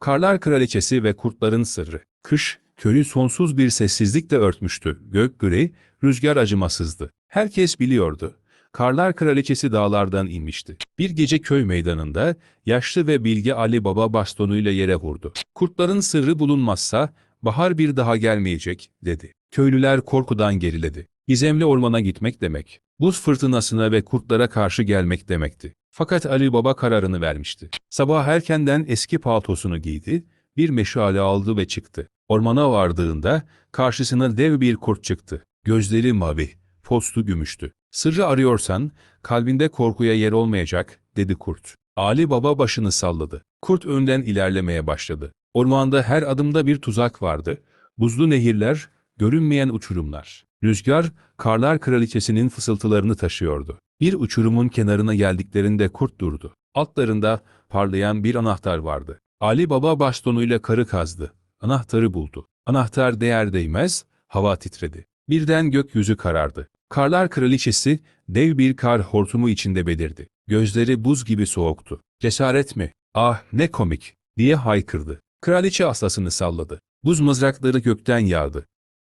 Karlar Kraliçesi ve Kurtların Sırrı. Kış, köyü sonsuz bir sessizlikle örtmüştü. Gök gri, rüzgar acımasızdı. Herkes biliyordu. Karlar Kraliçesi dağlardan inmişti. Bir gece köy meydanında yaşlı ve bilge Ali Baba bastonuyla yere vurdu. Kurtların sırrı bulunmazsa bahar bir daha gelmeyecek dedi. Köylüler korkudan geriledi. Gizemli ormana gitmek demek, buz fırtınasına ve kurtlara karşı gelmek demekti. Fakat Ali Baba kararını vermişti. Sabah erkenden eski paltosunu giydi, bir meşale aldı ve çıktı. Ormana vardığında karşısına dev bir kurt çıktı. Gözleri mavi, postu gümüştü. Sırrı arıyorsan kalbinde korkuya yer olmayacak, dedi kurt. Ali Baba başını salladı. Kurt önden ilerlemeye başladı. Ormanda her adımda bir tuzak vardı. Buzlu nehirler, görünmeyen uçurumlar. Rüzgar, Karlar Kraliçesi'nin fısıltılarını taşıyordu. Bir uçurumun kenarına geldiklerinde kurt durdu. Altlarında parlayan bir anahtar vardı. Ali Baba bastonuyla karı kazdı. Anahtarı buldu. Anahtar değer değmez, hava titredi. Birden gökyüzü karardı. Karlar Kraliçesi dev bir kar hortumu içinde belirdi. Gözleri buz gibi soğuktu. Cesaret mi? Ah ne komik diye haykırdı. Kraliçe aslasını salladı. Buz mızrakları gökten yağdı.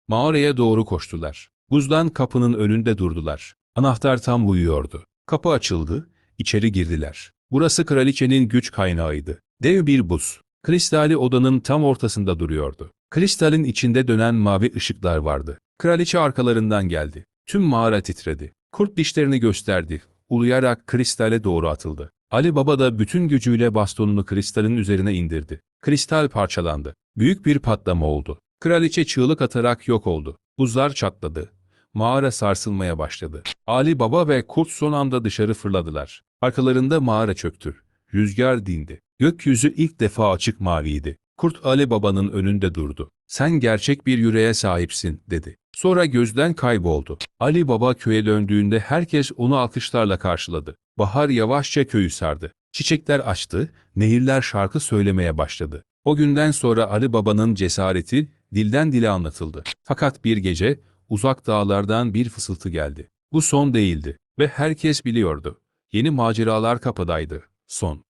Mağaraya doğru koştular. Buzdan kapının önünde durdular. Anahtar tam uyuyordu. Kapı açıldı, içeri girdiler. Burası kraliçenin güç kaynağıydı. Dev bir buz. Kristali odanın tam ortasında duruyordu. Kristalin içinde dönen mavi ışıklar vardı. Kraliçe arkalarından geldi. Tüm mağara titredi. Kurt dişlerini gösterdi. Uluyarak kristale doğru atıldı. Ali Baba da bütün gücüyle bastonunu kristalin üzerine indirdi. Kristal parçalandı. Büyük bir patlama oldu. Kraliçe çığlık atarak yok oldu. Buzlar çatladı. Mağara sarsılmaya başladı. Ali Baba ve kurt son anda dışarı fırladılar. Arkalarında mağara çöktü. Rüzgar dindi. Gökyüzü ilk defa açık maviydi. Kurt Ali Baba'nın önünde durdu. Sen gerçek bir yüreğe sahipsin, dedi. Sonra gözden kayboldu. Ali Baba köye döndüğünde herkes onu alkışlarla karşıladı. Bahar yavaşça köyü sardı. Çiçekler açtı, nehirler şarkı söylemeye başladı. O günden sonra Ali Baba'nın cesareti dilden dile anlatıldı. Fakat bir gece uzak dağlardan bir fısıltı geldi. Bu son değildi ve herkes biliyordu. Yeni maceralar kapıdaydı. Son.